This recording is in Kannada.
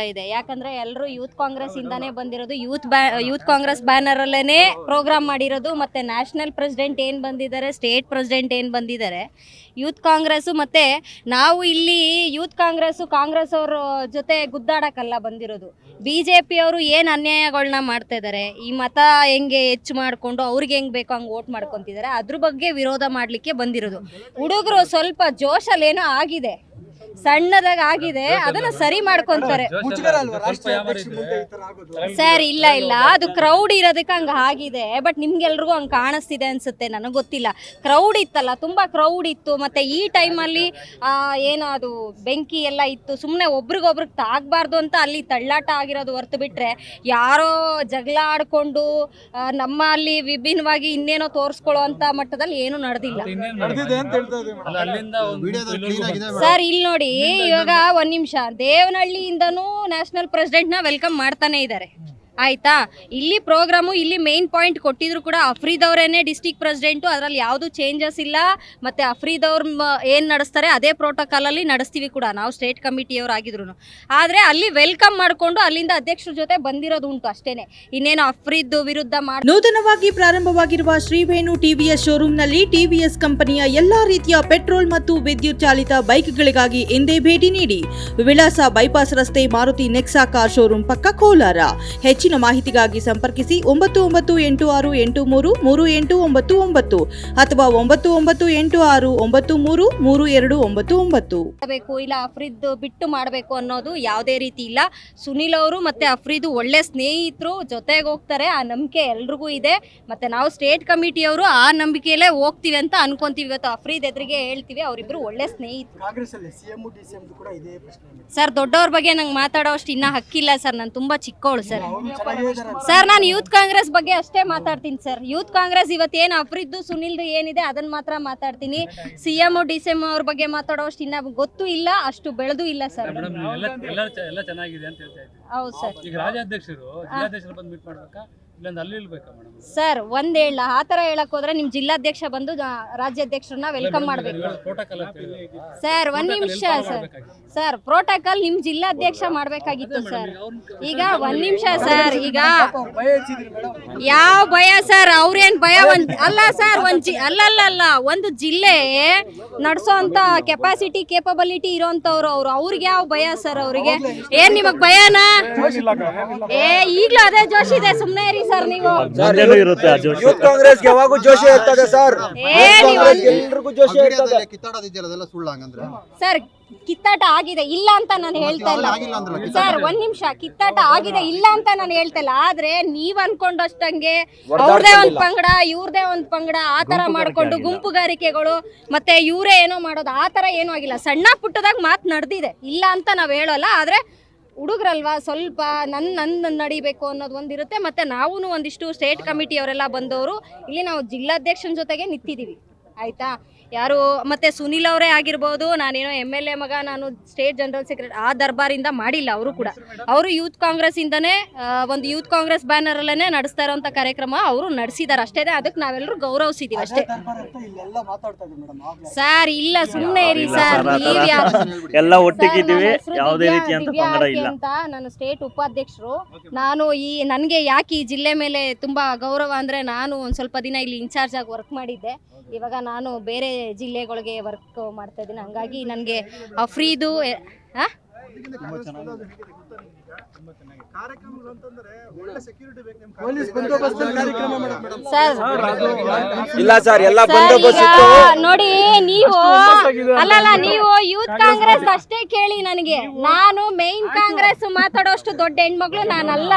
ಇದೆ. ಯಾಕಂದ್ರೆ ಎಲ್ಲರೂ ಯೂತ್ ಕಾಂಗ್ರೆಸ್ ಇಂದಾನೇ ಬಂದಿರೋದು. ಯೂತ್ ಯೂತ್ ಕಾಂಗ್ರೆಸ್ ಬ್ಯಾನರ್ ಅಲ್ಲೇನೆ ಪ್ರೋಗ್ರಾಮ್ ಮಾಡಿರೋದು. ಮತ್ತೆ ನ್ಯಾಷನಲ್ ಪ್ರೆಸಿಡೆಂಟ್ ಏನ್ ಬಂದಿದ್ದಾರೆ, ಸ್ಟೇಟ್ ಪ್ರೆಸಿಡೆಂಟ್ ಏನ್ ಬಂದಿದ್ದಾರೆ. ಯೂತ್ ಕಾಂಗ್ರೆಸ್ ಮತ್ತೆ ನಾವು ಇಲ್ಲಿ ಯೂತ್ ಕಾಂಗ್ರೆಸ್ ಕಾಂಗ್ರೆಸ್ ಅವರ ಜೊತೆ ಗುದ್ದಾಡಕ್ಕಲ್ಲ ಬಂದಿರೋದು. ಬಿಜೆಪಿ ಅವರು ಏನ್ ಅನ್ಯಾಯಗಳನ್ನ ಮಾಡ್ತಾ ಇದ್ದಾರೆ ಈ ಮತ ಹೆಂಗೆ ಹೆಚ್ಚು ಮಾಡ್ಕೊಂಡು ಅವ್ರಿಗೆ ಹೆಂಗ್ ಬೇಕೋ ಹಂಗ್ ವೋಟ್ ಮಾಡ್ಕೊಂತಿದ್ದಾರೆ ಅದ್ರ ಬಗ್ಗೆ ವಿರೋಧ ಮಾಡ್ಲಿಕ್ಕೆ ಬಂದಿರೋದು. ಹುಡುಗರು ಸ್ವಲ್ಪ ಜೋಶಲ್ಲಿ ಏನೋ ಆಗಿದೆ. ಸಣ್ಣದಾಗ ಆಗಿದೆ ಅದನ್ನ ಸರಿ ಮಾಡ್ಕೊಂತಾರೆ. ಸರ್. ಇಲ್ಲ ಇಲ್ಲ. ಅದು ಕ್ರೌಡ್ ಇರೋದಕ್ಕೆ ಹಂಗ ಆಗಿದೆ. ಬಟ್ ನಿಮ್ಗೆಲ್ರಿಗೂ ಹಂಗೆ ಕಾಣಿಸ್ತಿದೆ ಅನ್ಸುತ್ತೆ ನನಗೆ ಗೊತ್ತಿಲ್ಲ. ಕ್ರೌಡ್ ಇತ್ತಲ್ಲ ತುಂಬಾ ಕ್ರೌಡ್ ಇತ್ತು. ಮತ್ತೆ ಈ ಟೈಮಲ್ಲಿ ಏನೋ ಅದು ಬೆಂಕಿ ಎಲ್ಲ ಇತ್ತು. ಸುಮ್ಮನೆ ಒಬ್ರಿಗೊಬ್ರಿಗೆ ತಾಗಬಾರ್ದು ಅಂತ ಅಲ್ಲಿ ತಳ್ಳಾಟ ಆಗಿರೋದು ಹೊರ್ತು ಬಿಟ್ರೆ ಯಾರೋ ಜಗಳ ಆಡ್ಕೊಂಡು ನಮ್ಮ ಅಲ್ಲಿ ವಿಭಿನ್ನವಾಗಿ ಇನ್ನೇನೋ ತೋರಿಸ್ಕೊಳ್ಳೋ ಅಂತ ಮಟ್ಟದಲ್ಲಿ ಏನು ನಡೆದಿಲ್ಲ. ನಡೆದಿದೆ ಅಂತ ಹೇಳ್ತಾ ಇದ್ದೀವಿ ಅಲ್ಲ ಅಲ್ಲಿಂದ ಒಂದು ವಿಡಿಯೋದಲ್ಲಿ ಕ್ಲೀನ್ ಆಗಿದೆ ಸರ್ ಇಲ್ಲಿ ನೋಡಿ ಇವಾಗ ಒಂದ್ ನಿಮಿಷ. ದೇವನಹಳ್ಳಿಯಿಂದನೂ ನ್ಯಾಷನಲ್ ಪ್ರೆಸಿಡೆಂಟ್ನ ವೆಲ್ಕಮ್ ಮಾಡ್ತಾನೆ ಇದ್ದಾರೆ. ಆಯ್ತಾ? ಇಲ್ಲಿ ಪ್ರೋಗ್ರಾಮು, ಇಲ್ಲಿ ಮೇನ್ ಪಾಯಿಂಟ್ ಕೊಟ್ಟಿದ್ರು ಕೂಡ ಅಫ್ರೀದ್ ಅವರೇನೆ ಡಿಸ್ಟಿಕ್ ಪ್ರೆಸಿಡೆಂಟು ಅದರಲ್ಲಿ ಯಾವುದು ಚೇಂಜಸ್ ಇಲ್ಲ. ಮತ್ತೆ ಅವ್ರ ಏನು ನಡೆಸ್ತಾರೆ ಅದೇ ಪ್ರೋಟೋಕಾಲಲ್ಲಿ ನಡೆಸ್ತೀವಿ ಕೂಡ. ನಾವು ಸ್ಟೇಟ್ ಕಮಿಟಿಯವ್ರು ಆಗಿದ್ರು ಆದರೆ ಅಲ್ಲಿ ವೆಲ್ಕಮ್ ಮಾಡಿಕೊಂಡು ಅಲ್ಲಿಂದ ಅಧ್ಯಕ್ಷರ ಜೊತೆ ಬಂದಿರೋದು ಉಂಟು ಅಷ್ಟೇನೆ. ಇನ್ನೇನು ಅಫ್ರೀದ್ ವಿರುದ್ಧ ಮಾಡಿ ನೂತನವಾಗಿ ಪ್ರಾರಂಭವಾಗಿರುವ ಶ್ರೀವೇಣು ಟಿವಿಎಸ್ ಶೋರೂಮ್ನಲ್ಲಿ ಟಿವಿಎಸ್ ಕಂಪನಿಯ ಎಲ್ಲಾ ರೀತಿಯ ಪೆಟ್ರೋಲ್ ಮತ್ತು ವಿದ್ಯುತ್ ಚಾಲಿತ ಬೈಕ್ಗಳಿಗಾಗಿ ಎಂದೇ ಭೇಟಿ ನೀಡಿ. ವಿಳಾಸ ಬೈಪಾಸ್ ರಸ್ತೆ ಮಾರುತಿ ನೆಕ್ಸಾ ಕಾರ್ ಶೋರೂಮ್ ಪಕ್ಕ ಕೋಲಾರ. ಹೆಚ್ಚಿನ ಮಾಹಿತಿಗಾಗಿ ಸಂಪರ್ಕಿಸಿ ಒಂಬತ್ತು ಒಂಬತ್ತು ಎಂಟು ಆರು ಎಂಟು ಮೂರು ಮೂರು ಎಂಟು ಒಂಬತ್ತು ಒಂಬತ್ತು ಅಥವಾ ಒಂಬತ್ತು ಒಂಬತ್ತು ಎಂಟು ಆರು ಒಂಬತ್ತು ಮೂರು ಮೂರು ಎರಡು ಒಂಬತ್ತು ಒಂಬತ್ತು. ಮಾಡಬೇಕು ಇಲ್ಲ ಅಫ್ರಿದ್ ಬಿಟ್ಟು ಮಾಡಬೇಕು ಅನ್ನೋದು ಯಾವುದೇ ರೀತಿ ಇಲ್ಲ. ಸುನಿಲ್ ಅವರು ಮತ್ತೆ ಅಫ್ರಿದ್ ಒಳ್ಳೆ ಸ್ನೇಹಿತರು ಜೊತೆಗೆ ಹೋಗ್ತಾರೆ. ಆ ನಂಬಿಕೆ ಎಲ್ರಿಗೂ ಇದೆ. ಮತ್ತೆ ನಾವು ಸ್ಟೇಟ್ ಕಮಿಟಿಯವರು ಆ ನಂಬಿಕೆಯಲ್ಲೇ ಹೋಗ್ತೀವಿ ಅಂತ ಅನ್ಕೊಂತೀವಿ. ಇವತ್ತು ಅಫ್ರೀದ್ ಎದುರಿಗೆ ಹೇಳ್ತೀವಿ. ಅವರಿಬ್ರು ಒಳ್ಳೆ ಸ್ನೇಹಿತರು. ಕಾಂಗ್ರೆಸ್ ಅಲ್ಲಿ ಸಿಎಂ ಡಿ ಕೂಡ ಇದೇ ಪ್ರಶ್ನೆ. ಸರ್ ದೊಡ್ಡವ್ರ ಬಗ್ಗೆ ನಂಗೆ ಮಾತಾಡೋ ಅಷ್ಟು ಇನ್ನೂ ಹಕ್ಕಿಲ್ಲ ಸರ್. ನಾನು ತುಂಬಾ ಚಿಕ್ಕವಳು ಸರ್. ಸರ್ ನಾನು ಯೂತ್ ಕಾಂಗ್ರೆಸ್ ಬಗ್ಗೆ ಅಷ್ಟೇ ಮಾತಾಡ್ತೀನಿ ಸರ್. ಯೂತ್ ಕಾಂಗ್ರೆಸ್ ಇವತ್ತು ಏನು ಅಫ್ರಿದ್ದು ಸುನಿಲ್ದು ಏನಿದೆ ಅದನ್ನ ಮಾತ್ರ ಮಾತಾಡ್ತೀನಿ. C M D C M ಅವ್ರ ಬಗ್ಗೆ ಮಾತಾಡೋಷ್ಟು ಇನ್ನ ಗೊತ್ತೂ ಇಲ್ಲ ಅಷ್ಟು ಬೆಳೆದು ಇಲ್ಲ ಸರ್. ಮೇಡಮ್ ಎಲ್ಲ ಎಲ್ಲ ಎಲ್ಲ ಚೆನ್ನಾಗಿದೆ ಅಂತ ಹೇಳ್ತಾ ಇದ್ದೀವಿ ಹೌದು ಸರ್. ಈಗ ರಾಜ್ಯಾಧ್ಯಕ್ಷರು ಜಿಲ್ಲಾಧ್ಯಕ್ಷರು ಬಂದು ಮೀಟ್ ಮಾಡ್ಬೇಕಾ? ಸರ್ ಒಂದ್ ಹೇಳ ಆ ಥರ ಹೇಳಕ್ ಹೋದ್ರೆ ನಿಮ್ ಜಿಲ್ಲಾಧ್ಯಕ್ಷ ಬಂದು ರಾಜ್ಯಾಧ್ಯಕ್ಷರನ್ನ ವೆಲ್ಕಮ್ ಮಾಡ್ಬೇಕು. ಸರ್ ಒಂದ್ ನಿಮಿಷ ಸರ್ ಸರ್ ಪ್ರೋಟೋಕಾಲ್ ನಿಮ್ ಜಿಲ್ಲಾಧ್ಯಕ್ಷ ಮಾಡ್ಬೇಕಾಗಿತ್ತು ಸರ್ ಈಗ ಒಂದ್ ನಿಮಿಷ ಸರ್ ಈಗ ಯಾವ ಭಯ ಸರ್ ಅವ್ರೇನ್ ಭಯ? ಒಂದ್ ಅಲ್ಲ ಸರ್ ಒಂದ್ ಜಿ ಅಲ್ಲಲ್ಲ ಅಲ್ಲ ಒಂದು ಜಿಲ್ಲೆ ನಡ್ಸೋ ಅಂತ ಕೆಪಾಸಿಟಿ ಕೇಪಬಿಲಿಟಿ ಇರೋಂತವ್ರು ಅವ್ರು. ಅವ್ರಿಗೆ ಯಾವ ಭಯ ಸರ್ ಅವ್ರಿಗೆ? ಏನ್ ನಿಮಗ್ ಭಯನಾ? ಏ ಈಗ್ಲೂ ಅದೇ ಜೋಶ್ ಇದೆ ಸುಮ್ನೆ ಇರಿ ಸರ್ ನೀವು ಮುಂದೆನೂ ಇರುತ್ತೆ ಆ ಜೋಶ್ ಯೂತ್ ಕಾಂಗ್ರೆಸ್ ಯಾವಾಗೂ ಜೋಶಿ ಇರ್ತದೆ ಸರ್. ಏ ನೀವು ಎಲ್ರಿಗೂ ಜೋಶಿ ಇರ್ತದೆ. ವಿಡಿಯೋದಲ್ಲಿ ಕಿತ್ತಾಡೋದಿದೆಯಲ್ಲ ಅದೆಲ್ಲ ಸುಳ್ಳು ಹಂಗಂದ್ರೆ? ಸರ್ ಕಿತ್ತಾಟ ಆಗಿದೆ ಇಲ್ಲ ಅಂತ ನಾನು ಹೇಳ್ತಾ ಇಲ್ಲ. ಆಗಿಲ್ಲ ಅಂದ್ರಲ್ಲ ಸರ್ ಒಂದ್ ನಿಮಿಷ ಕಿತ್ತಾಟ ಆಗಿದೆ ಇಲ್ಲ ಅಂತ ನಾನು ಹೇಳ್ತಾ ಇಲ್ಲ. ಆದ್ರೆ ನೀವ್ ಅನ್ಕೊಂಡಷ್ಟಂಗೆ ಅವ್ರದೇ ಒಂದ್ ಪಂಗಡ ಇವ್ರದೇ ಒಂದ್ ಪಂಗಡ ಆತರ ತರ ಮಾಡ್ಕೊಂಡು ಗುಂಪುಗಾರಿಕೆಗಳು ಮತ್ತೆ ಇವರೇ ಏನೋ ಮಾಡೋದು ಆತರ ತರ ಏನೂ ಆಗಿಲ್ಲ. ಸಣ್ಣ ಪುಟ್ಟದಾಗ ಮಾತ್ ನಡೆದಿದೆ. ಇಲ್ಲ ಅಂತ ನಾವ್ ಹೇಳೋಲ್ಲ ಆದ್ರೆ ಹುಡುಗ್ರಲ್ವಾ? ಸ್ವಲ್ಪ ನನ್ನ ನನ್ನ ನಡಿಬೇಕು ಅನ್ನೋದು ಒಂದಿರುತ್ತೆ. ಮತ್ತೆ ನಾವು ಒಂದಿಷ್ಟು ಸ್ಟೇಟ್ ಕಮಿಟಿ ಅವರೆಲ್ಲ ಬಂದವರು, ಇಲ್ಲಿ ನಾವು ಜಿಲ್ಲಾಧ್ಯಕ್ಷನ ಜೊತೆಗೆ ನಿಂತಿದ್ದೀವಿ. ಆಯ್ತಾ? ಯಾರು ಮತ್ತೆ ಸುನಿಲ್ ಅವರೇ ಆಗಿರ್ಬೋದು ನಾನೇನೋ ಎಂ ಎಲ್ ಎ ಮಗ ನಾನು ಸ್ಟೇಟ್ ಜನರಲ್ ಸೆಕ್ರೆಟರಿ ಆ ದರ್ಬಾರಿಂದ ಮಾಡಿಲ್ಲ ಅವರು ಕೂಡ. ಅವರು ಯೂತ್ ಕಾಂಗ್ರೆಸ್ ಇಂದನೇ ಒಂದು ಯೂತ್ ಕಾಂಗ್ರೆಸ್ ಬ್ಯಾನರ್ ಅಲ್ಲೇ ನಡೆಸ್ತಾ ಇರೋಂಥ ಕಾರ್ಯಕ್ರಮ ಅವರು ನಡೆಸಿದ್ದಾರೆ ಅಷ್ಟೇ ಅದಕ್ಕೆ ನಾವೆಲ್ಲರೂ ಗೌರವಿಸಿದೀವಿ ಅಷ್ಟೇ. ಸರ್ ಇಲ್ಲ ಸುಮ್ಮನೆ ಇರಿ ಸರ್ ಎಲ್ಲ ಒಟ್ಟಿಗಿದ್ದೀವಿ ಯಾವುದೇ ರೀತಿ ಅಂತ ಅಂತ ನಾನು ಸ್ಟೇಟ್ ಉಪಾಧ್ಯಕ್ಷರು. ನಾನು ಈ ನನಗೆ ಯಾಕೆ ಈ ಜಿಲ್ಲೆ ಮೇಲೆ ತುಂಬಾ ಗೌರವ ಅಂದ್ರೆ ನಾನು ಒಂದ್ ಸ್ವಲ್ಪ ದಿನ ಇಲ್ಲಿ ಇನ್ಚಾರ್ಜ್ ಆಗಿ ವರ್ಕ್ ಮಾಡಿದ್ದೆ. ಇವಾಗ ನಾನು ಬೇರೆ ಜಿಲ್ಲೆಗಳಿಗೆ ವರ್ಕ್ ಮಾಡ್ತಾ ಇದ್ದೀನಿ. ಹಂಗಾಗಿ ನನಗೆ ಫ್ರೀದು ಸರ್. ಇಲ್ಲ ಎಲ್ಲ ನೋಡಿ ನೀವು ಅಲ್ಲಲ್ಲ ನೀವು ಯೂತ್ ಕಾಂಗ್ರೆಸ್ ಅಷ್ಟೇ ಕೇಳಿ ನನಗೆ. ನಾನು ಮೇನ್ ಕಾಂಗ್ರೆಸ್ ಮಾತಾಡೋಷ್ಟು ದೊಡ್ಡ ಹೆಣ್ಮಗಳು ನಾನಲ್ಲ.